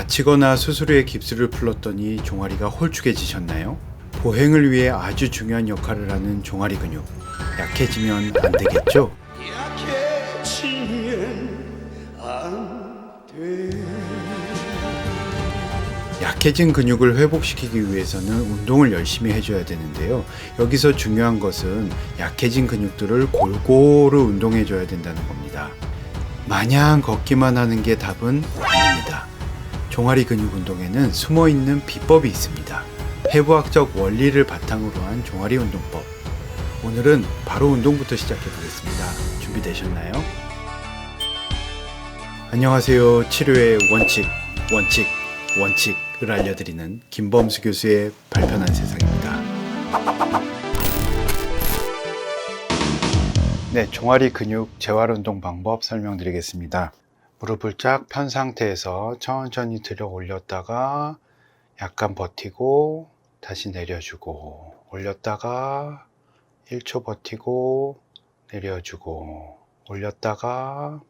다치거나 수술 후에 깁스를 풀었더니 종아리가 홀쭉해지셨나요? 보행을 위해 아주 중요한 역할을 하는 종아리 근육. 약해지면 안 되겠죠? 약해진 근육을 회복시키기 위해서는 운동을 열심히 해줘야 되는데요. 여기서 중요한 것은 약해진 근육들을 골고루 운동해줘야 된다는 겁니다. 마냥 걷기만 하는 게 답은 아닙니다. 종아리 근육 운동에는 숨어 있는 비법이 있습니다. 해부학적 원리를 바탕으로 한 종아리 운동법. 오늘은 바로 운동부터 시작해 보겠습니다. 준비되셨나요? 안녕하세요. 치료의 원칙, 원칙, 원칙을 알려드리는 김범수 교수의 발편한 세상입니다. 네, 종아리 근육 재활 운동 방법 설명드리겠습니다. 무릎을 쫙 편 상태에서 천천히 들어 올렸다가 약간 버티고 다시 내려주고 올렸다가 1초 버티고 내려주고 올렸다가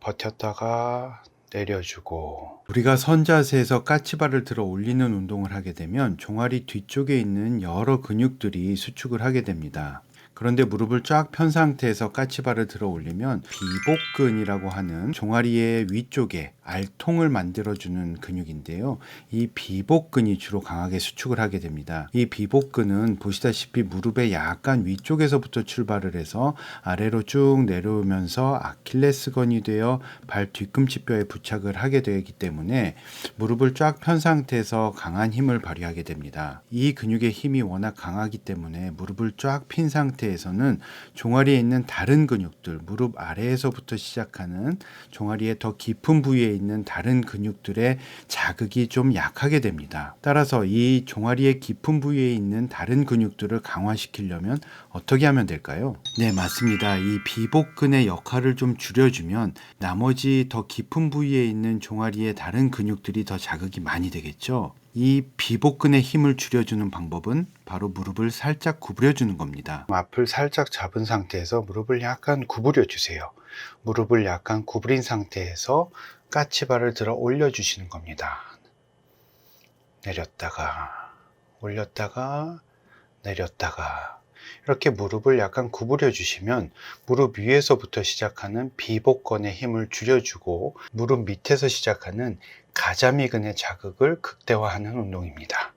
버텼다가 내려주고 우리가 선 자세에서 까치발을 들어 올리는 운동을 하게 되면 종아리 뒤쪽에 있는 여러 근육들이 수축을 하게 됩니다. 그런데 무릎을 쫙 편 상태에서 까치발을 들어 올리면 비복근이라고 하는 종아리의 위쪽에 알통을 만들어주는 근육인데요. 이 비복근이 주로 강하게 수축을 하게 됩니다. 이 비복근은 보시다시피 무릎의 약간 위쪽에서부터 출발을 해서 아래로 쭉 내려오면서 아킬레스건이 되어 발 뒤꿈치뼈에 부착을 하게 되기 때문에 무릎을 쫙 편 상태에서 강한 힘을 발휘하게 됩니다. 이 근육의 힘이 워낙 강하기 때문에 무릎을 쫙 핀 상태에서는 종아리에 있는 다른 근육들, 무릎 아래에서부터 시작하는 종아리의 더 깊은 부위에 있는 다른 근육들의 자극이 좀 약하게 됩니다. 따라서 이 종아리의 깊은 부위에 있는 다른 근육들을 강화시키려면 어떻게 하면 될까요? 네, 맞습니다. 이 비복근의 역할을 좀 줄여주면 나머지 더 깊은 부위에 있는 종아리의 다른 근육들이 더 자극이 많이 되겠죠. 이 비복근의 힘을 줄여주는 방법은 바로 무릎을 살짝 구부려 주는 겁니다. 앞을 살짝 잡은 상태에서 무릎을 약간 구부려 주세요. 무릎을 약간 구부린 상태에서 까치발을 들어 올려 주시는 겁니다. 내렸다가 올렸다가 내렸다가 이렇게 무릎을 약간 구부려 주시면 무릎 위에서부터 시작하는 비복근의 힘을 줄여주고 무릎 밑에서 시작하는 가자미근의 자극을 극대화하는 운동입니다.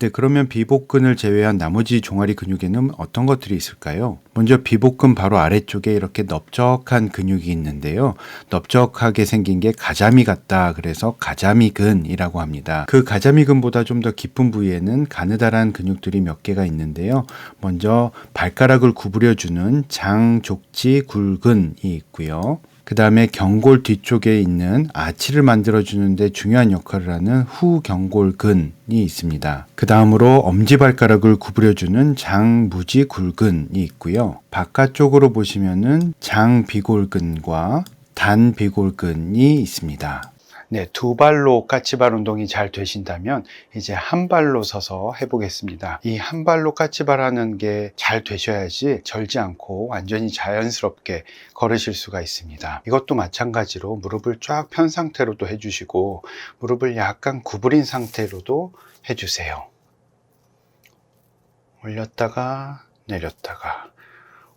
네, 그러면 비복근을 제외한 나머지 종아리 근육에는 어떤 것들이 있을까요? 먼저 비복근 바로 아래쪽에 이렇게 넓적한 근육이 있는데요. 넓적하게 생긴 게 가자미 같다. 그래서 가자미근이라고 합니다. 그 가자미근보다 좀 더 깊은 부위에는 가느다란 근육들이 몇 개가 있는데요. 먼저 발가락을 구부려주는 장족지 굴근이 있고요. 그 다음에 경골 뒤쪽에 있는 아치를 만들어주는데 중요한 역할을 하는 후경골근이 있습니다. 그 다음으로 엄지발가락을 구부려주는 장무지 굴근이 있고요. 바깥쪽으로 보시면은 장비골근과 단비골근이 있습니다. 네, 두 발로 까치발 운동이 잘 되신다면 이제 한 발로 서서 해보겠습니다. 이 한 발로 까치발 하는 게 잘 되셔야지 절지 않고 완전히 자연스럽게 걸으실 수가 있습니다. 이것도 마찬가지로 무릎을 쫙 편 상태로도 해주시고 무릎을 약간 구부린 상태로도 해주세요. 올렸다가 내렸다가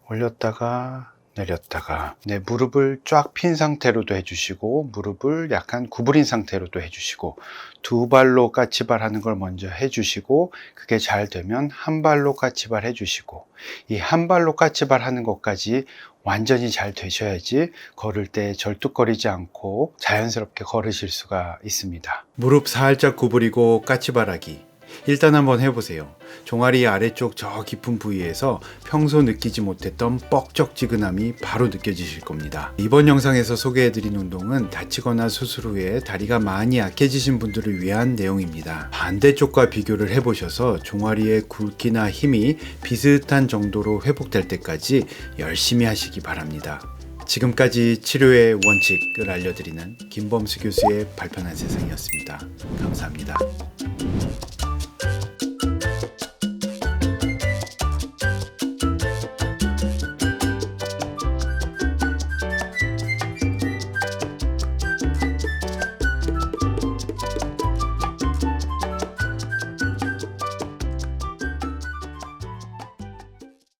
올렸다가 내렸다가 네, 무릎을 쫙 핀 상태로도 해주시고 무릎을 약간 구부린 상태로도 해주시고 두 발로 까치발 하는 걸 먼저 해주시고 그게 잘 되면 한 발로 까치발 해주시고 이 한 발로 까치발 하는 것까지 완전히 잘 되셔야지 걸을 때 절뚝거리지 않고 자연스럽게 걸으실 수가 있습니다. 무릎 살짝 구부리고 까치발하기 일단 한번 해보세요. 종아리 아래쪽 저 깊은 부위에서 평소 느끼지 못했던 뻑적지근함이 바로 느껴지실 겁니다. 이번 영상에서 소개해드린 운동은 다치거나 수술 후에 다리가 많이 약해지신 분들을 위한 내용입니다. 반대쪽과 비교를 해보셔서 종아리의 굵기나 힘이 비슷한 정도로 회복될 때까지 열심히 하시기 바랍니다. 지금까지 치료의 원칙을 알려드리는 김범수 교수의 발편한 세상이었습니다. 감사합니다.